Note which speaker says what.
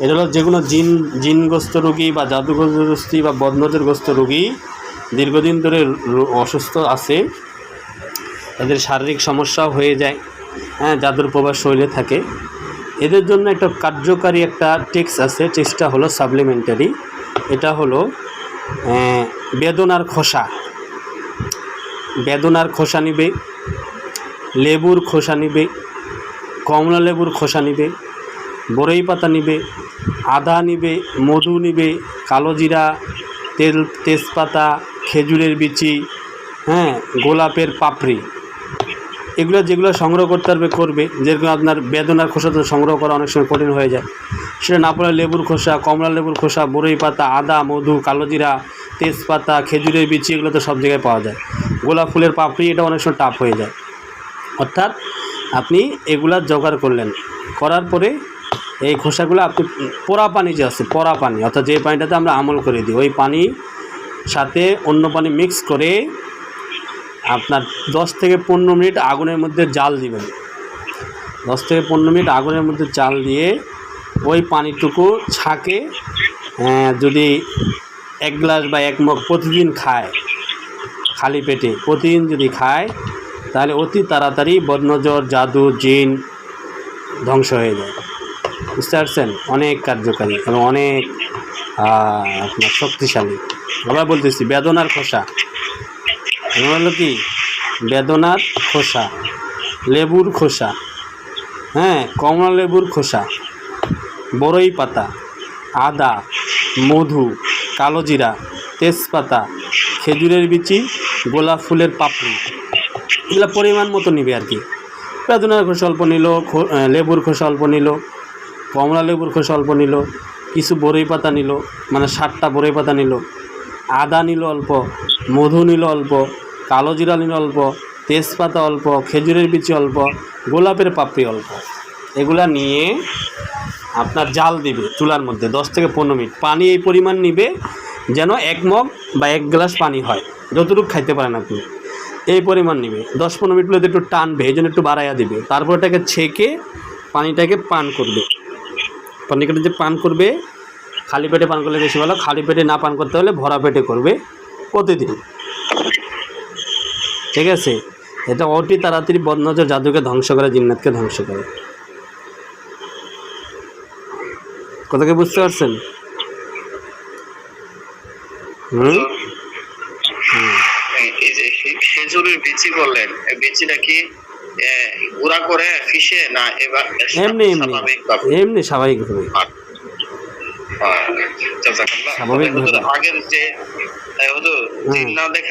Speaker 1: এটা হলো যে কোনো জিন, জিনগ্রস্ত রোগী বা জাদুগ্রস্তি বা বদনজরগ্রস্ত রোগী দীর্ঘদিন ধরে অসুস্থ আছে। তাদের শারীরিক সমস্যাও হয়ে যায়। হ্যাঁ জাদুর প্রভাব শরীরে থাকে। এদের জন্য একটা কার্যকারী একটা টেক্স আছে। টেক্সটা হলো সাপ্লিমেন্টারি। এটা হলো বেদনার খোসা। বেদনার খোসা নিবে, লেবুর খোসা নিবে কমলা লেবুর খোসা নিবে বড়ই পাতা নিবে, আদা নিবে, মধু নিবে, কালো জিরা, তেল, তেজপাতা, খেজুরের বিচি হ্যাঁ গোলাপের পাপড়ি। এগুলো যেগুলো সংগ্রহ করতে পারবে, করবে। যেরকম আপনার বেদনার খোসা তো সংগ্রহ করা অনেক সময় কঠিন হয়ে যায়। সেটা না পড়লে লেবুর খোসা, কমলা লেবুর খোসা, বড়ই পাতা, আদা, মধু, কালো জিরা, তেজপাতা, খেজুরের বিচি, এগুলো তো সব জায়গায় পাওয়া যায়। গোলাপ ফুলের পাপড়ি, এটা অনেক সময় টাফ হয়ে যায়। অর্থাৎ আপনি এগুলা জোগাড় করলেন। করার পরে এই খোসাগুলো আপনি পোড়া পানি যে আছে, পোড়া পানি, অর্থাৎ যে পানিটাতে আমরা আমল করে দিই, ওই পানি সাথে অন্য পানি মিক্স করে আপনার দশ থেকে পনেরো মিনিট আগুনের মধ্যে জাল দিবেন। দশ থেকে পনেরো মিনিট আগুনের মধ্যে জাল দিয়ে ওই পানিটুকু ছাঁকে যদি এক গ্লাস বা এক মগ প্রতিদিন খায়, খালি পেটে, প্রতিদিন যদি খায়, তাহলে অতি তাড়াতাড়ি বদনজর, জাদু, জিন ধ্বংস হয়ে যায়। পারছেন অনেক কার্যকারী এবং অনেক আপনার শক্তিশালী। আবার বলতেছি বেদনার খোসা। এগুলো হলো কি? বেদনার খোসা, লেবুর খোসা হ্যাঁ কমলা লেবুর খোসা বড়ই পাতা, আদা, মধু, কালো জিরা, তেজপাতা, খেজুরের বিচি, গোলাপ ফুলের পাপড়ি। এগুলো পরিমাণ মতো নিবে আর কি। বেদনার খোসা অল্প নিল লেবুর খোসা অল্প নিল। কমলা লেবুর খোসা অল্প নিল, কিছু বড়ই পাতা নিল মানে ষাটটা বড়ই পাতা নিল। আদা নিল অল্প, মধু নিল অল্প, কালো জিরা নিল অল্প, তেজপাতা অল্প, খেজুরের বিচি অল্প, গোলাপের পাপড়ি অল্প। এগুলা নিয়ে আপনার জাল দিবে চুলার মধ্যে দশ থেকে পনেরো মিনিট। পানি এই পরিমাণ নিবে যেন এক মগ বা এক গ্লাস পানি হয়। যতটুকু খাইতে পারেন আপনি। এই পরিমাণ নিবে। দশ পনেরো মিনিট একটু টানবে, এই জন্য একটু বাড়াইয়া দিবে। তারপর এটাকে ছেঁকে পানিটাকে পান করবে। পানিটাকে যে পান করবে, খালি পেটে পান করলে বেশি ভালো, খালি পেটে না পান করতে হলে ভরা পেটে করবে প্রতিদিন। ঠিক আছে? এটা অতি তাড়াতাড়ি বদনজর জাদুকে ধ্বংস করে, জিন্নাতকে ধ্বংস করে। কথাকে বুঝতে পারছেন? হুম?
Speaker 2: খেজুরের বিচি বললেন গুঁড়া করে না এবার
Speaker 1: এমনি এমনি।
Speaker 2: স্বাভাবিকভাবে হুজুর, আগের যে এ, হুজুর, না দেখা